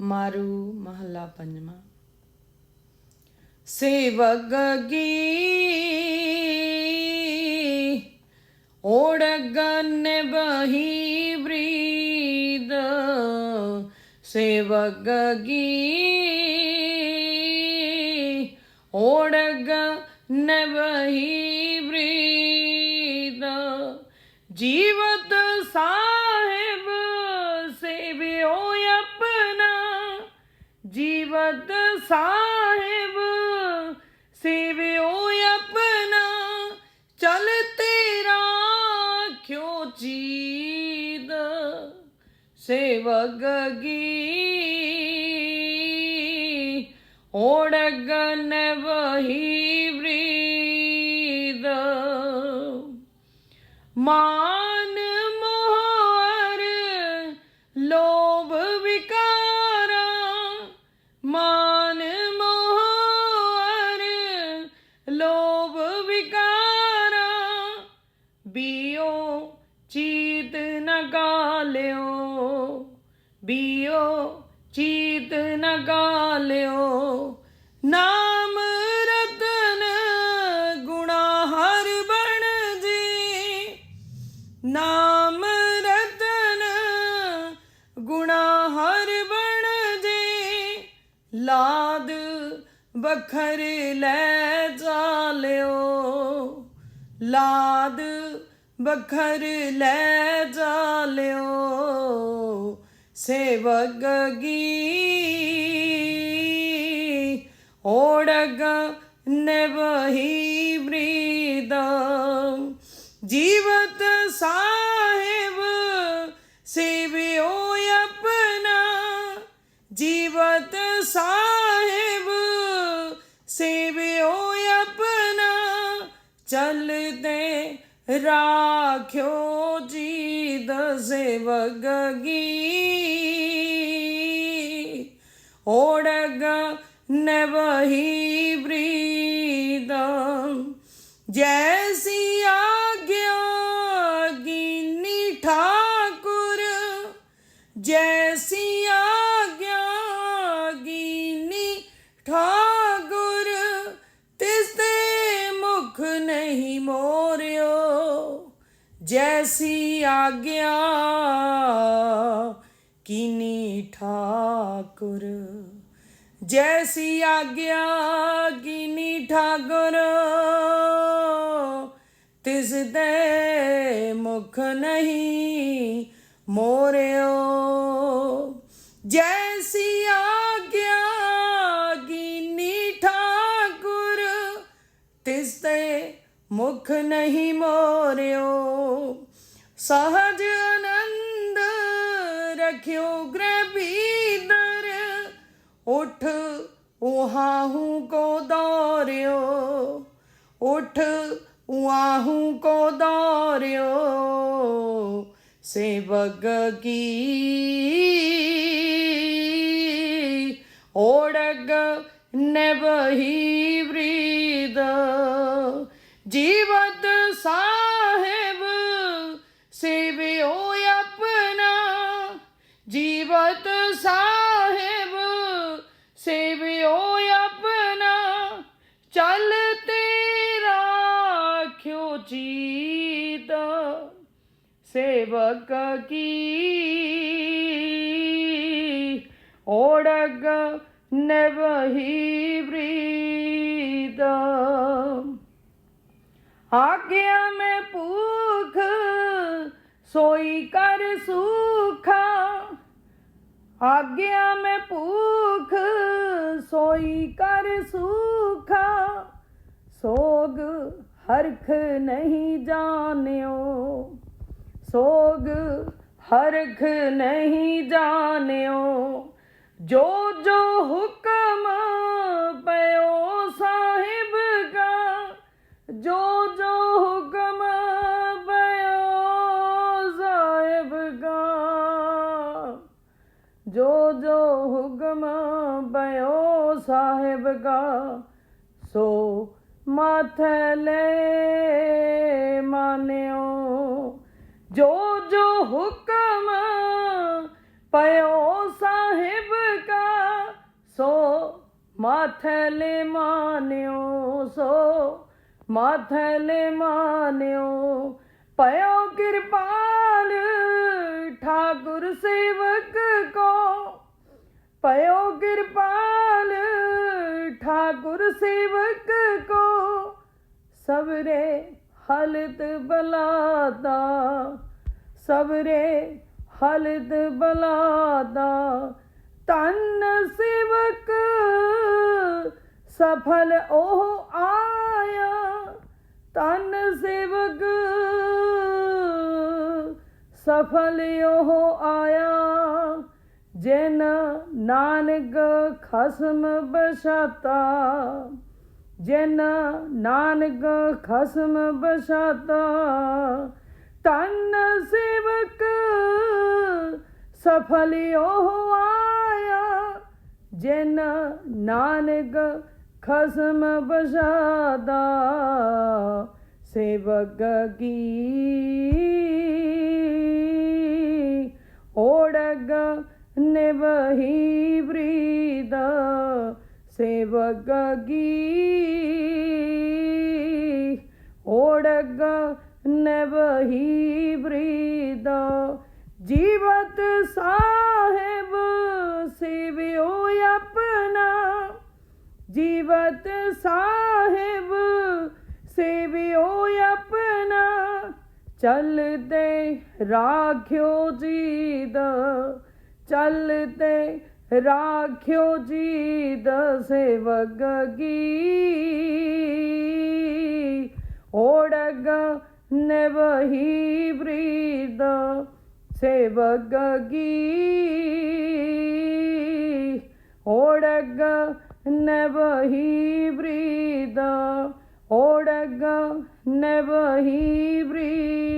ਮਾਰੂ ਮਹਲਾ ਪੰਜਵਾਂ। ਸੇਵਕ ਗੀ ਓੜਗਨ ਬਹੀ ਬ੍ਰੀਦ। ਸੇਵਕ ਗੀ ਓੜਗਨ ਬਹੀ ਬ੍ਰੀਦ। ਜੀਵਤ ਜੀਵਤ ਸਾਹਿਬ ਸੇਵਿਓ ਆਪਣਾ ਚਲ ਤੇਰਾ ਕਿਉ ਜੀਦ ਸੇਵਕ ਗੀ ਓੜਗਨ ਵਹੀ ਬ੍ਰੀਦ ਮਾਨ ਬੀਓ, ਚੀਤ ਨ ਗਾਲਿਓ ਬੀਓ, ਚੀਤ ਨ ਗਾਲਿਓ ਨਾਮ ਰਤਨ ਗੁਣਾ ਹਰ ਬਣ ਜੀ। ਨਾਮ ਰਤਨ ਗੁਣਾ ਹਰ ਬਣ ਜੀ। ਲਾਦ ਬਖਰ ਲੈ ਚਾਲਿਓ ਲਾਦ ਬਖਰ ਲੈ ਚਾਲਿਓ ਸੇਵਕ ਗੀ। ਓੜਗ ਨਵਹੀ ਬ੍ਰੀਦ, ਜੀਵਤ ਸਾਹਿਬ ਸੇਵਿਓ ਆਪਣਾ। ਜੀਵਤ ਸਾਹਿਬ ਸੇਵਿਓ ਆਪਣਾ ਚਲਦੇ ਰਾਖਿਓ ਜੀ ਦਸੇਵਕ ਗੀ। ਓੜਗ ਨਵਹੀ ਬ੍ਰੀਦ ਜੈ ਜੈਸੀ ਆਗਿਆ ਕੀਨੀ ਠਾਕੁਰ। ਜੈਸੀ ਆਗਿਆ ਕੀਨੀ ਠਾਕੁਰ, ਤਿਸ ਦੇ ਮੁਖ ਨਹੀਂ ਮੋਰਿਓ। ਜੈਸੀ ਆ ਮੁਖ ਨਹੀਂ ਮੋਰਿਓ, ਸਹਜ ਆਨੰਦ ਰਖਿਓ ਗ੍ਰਹਿ ਭੀਤਰ। ਉਠ ਉਹਾਹੂ ਕੋ ਦੌਰਿਓ, ਉਠ ਉਹਾਹੂ ਕੋ ਦੌਰਿਓ, ਸੇਵਕ ਕੀ? ਓੜਗ ਨਵਹੀ ਸਾਹਿਬ, ਸੇਵਿਓ ਆਪਣਾ ਜੀਵਤ ਸਾਹਿਬ, ਸੇਵਿਓ ਆਪਣਾ ਚੱਲ ਤੇਰਾ ਕਿਉ ਜੀਤ, ਸੇਵਕ ਕੀ ਓੜਗ ਨਵਹੀ ਬ੍ਰੀਦ। सोई कर सूखा, आज्ञा में पूख, सोई कर सूखा। सोग हरख नहीं जान्यो, सोग हरख नहीं जान्यो। जो जो हुक ਸਾਹਿਬ ਕਾ ਸੋ ਮਾਥੇ ਲੈ ਮਾਨਿਓ। ਜੋ ਜੋ ਹੁਕਮ ਪਇਓ ਸਾਹਿਬ ਕਾ ਸੋ ਮਾਥਲੇ ਮਾਨਿਓ, ਸੋ ਮਾਥਲੇ ਮਾਨਿਓ। ਪਇਓ ਕਿਰਪਾਲ ਠਾਕੁਰ ਸੇਵਕ ਕੋ, ਪਇਓ ਕਿਰਪਾਲ ਠਾਕੁਰ ਸੇਵਕ ਕੋ ਸਬਰੇ ਹਲਤ ਬਲਾਦਾ ਸਬਰੇ ਹਲਤ ਬਲਾਦਾ ਤਨ ਸੇਵਕ ਸਫਲ ਉਹ ਆਇਆ ਤਨ ਸੇਵਕ ਸਫਲ ਉਹ ਆਇਆ ਜਿਨ ਨਾਨਕ ਖਸਮ ਬਸ਼ਾਤਾ, ਜਿਨ ਨਾਨਕ ਖਸਮ ਬਸ਼ਾਤਾ ਤਨ ਸੇਵਕ ਸਫਲ ਉਹ ਆਇਆ, ਜਿਨ ਨਾਨਕ ਖਸਮ ਬਸ਼ਾਦਾ ਸੇਵਕ ਕੀ ਓੜਗ ਨਿਵਹੀ ਬ੍ਰੀਦ ਸੇਵਕ ਕੀ ਓੜਗ ਨਿਵਹੀ ਬ੍ਰੀਦ ਜੀਵਤ ਸਾਹਿਬ ਸੇਵਿਓ ਆਪਣਾ। ਜੀਵਤ ਸਾਹਿਬ ਸੇਵਿਓ ਆਪਣਾ। ਚਲਦੇ ਰਾਖਿਓ ਜੀਦ। ਚਲਦੇ ਰਾਖਿਓ ਜੀਦ ਸੇਵਕ ਕੀ? ਓੜਗ ਨਿਵਹੀ ਬ੍ਰੀਦ ਸੇਵਕ ਕੀ? ਓੜਗ ਨਵਹੀ ਬ੍ਰੀਦ ਓੜਗ ਨਵਹੀ ਬ੍ਰੀਦ